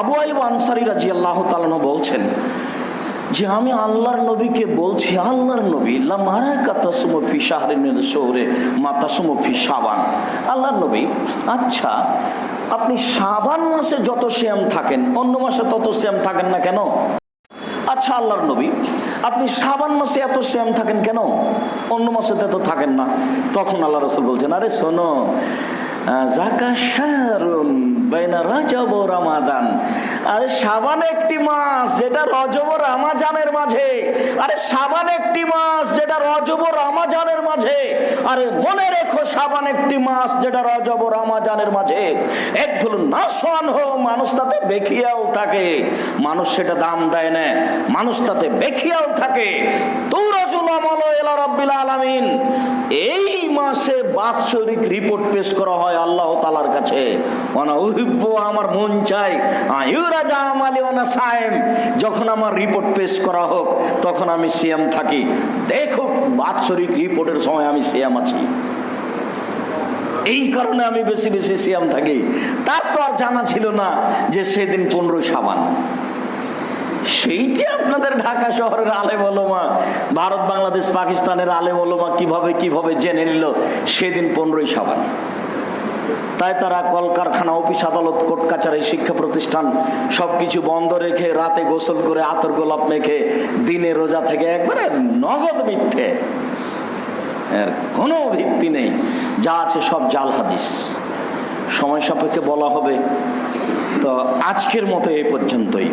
আবু আইব আনসারি রাজি আল্লাহ তালানো বলছেন যে আমি আল্লাহর নবীকে বলছি, আল্লাহর নবী মারা কাতাসমফি শাহরিন শহরে মাতাসমফি সাবান আল্লাহর নবী আচ্ছা আপনি সাবান মাসে যত শ্যাম থাকেন, অন্য মাসে তত শ্যাম থাকেন না কেন? আচ্ছা আল্লাহর নবী, আপনি সাবান মাসে এত শ্যাম থাকেন কেন? অন্য মাসে তো থাকেন না। তখন আল্লাহ রসুল বলছেন, আরে শোনো জাকা আরে সাবান একটি যেটা রজব মাঝে। আরে সাবান একটি যেটা রজব মাঝে। আরে মনে রেখো সাবান একটি যেটা মাঝে। এক না হো মানুষ তাতে বেখিয়াও থাকে। মানুষ সেটা দাম দেয় না, মানুষ তাতে বেখিয়াও থাকে। তুরজুল আমল এলা রব্বিল আলামিন। মাসে বাৎসরিক রিপোর্ট পেশ করা হয় আল্লাহ তালার কাছে। আমার মন চাই সায়েম। যখন আমার রিপোর্ট পেশ করা হোক, তখন আমি সিএম থাকি। দেখুক বাৎসরিক রিপোর্টের সময় আমি সিএম আছি। এই কারণে আমি বেশি বেশি সিয়াম থাকি। তার তো আর জানা ছিল না যে সেদিন পনেরোই সাবান সেইটি আপনাদের ঢাকা শহরের আলেম ওলমা, ভারত, বাংলাদেশ, পাকিস্তানের আলেম ওলমা কীভাবে কীভাবে জেনে নিল, সেদিন পনেরোই সাবান। তাই তারা কলকারখানা, অফিস, আদালত, কোর্ট কাছারি শিক্ষা প্রতিষ্ঠান সব কিছু বন্ধ রেখে রাতে গোসল করে আতর গোলাপ মেখে দিনে রোজা থেকে একবারে নগদ মিথ্যে। এর কোনো ভিত্তি নেই। যা আছে সব জাল হাদিস। সময় সাপেক্ষে বলা হবে। তো আজকের মতো এই পর্যন্তই।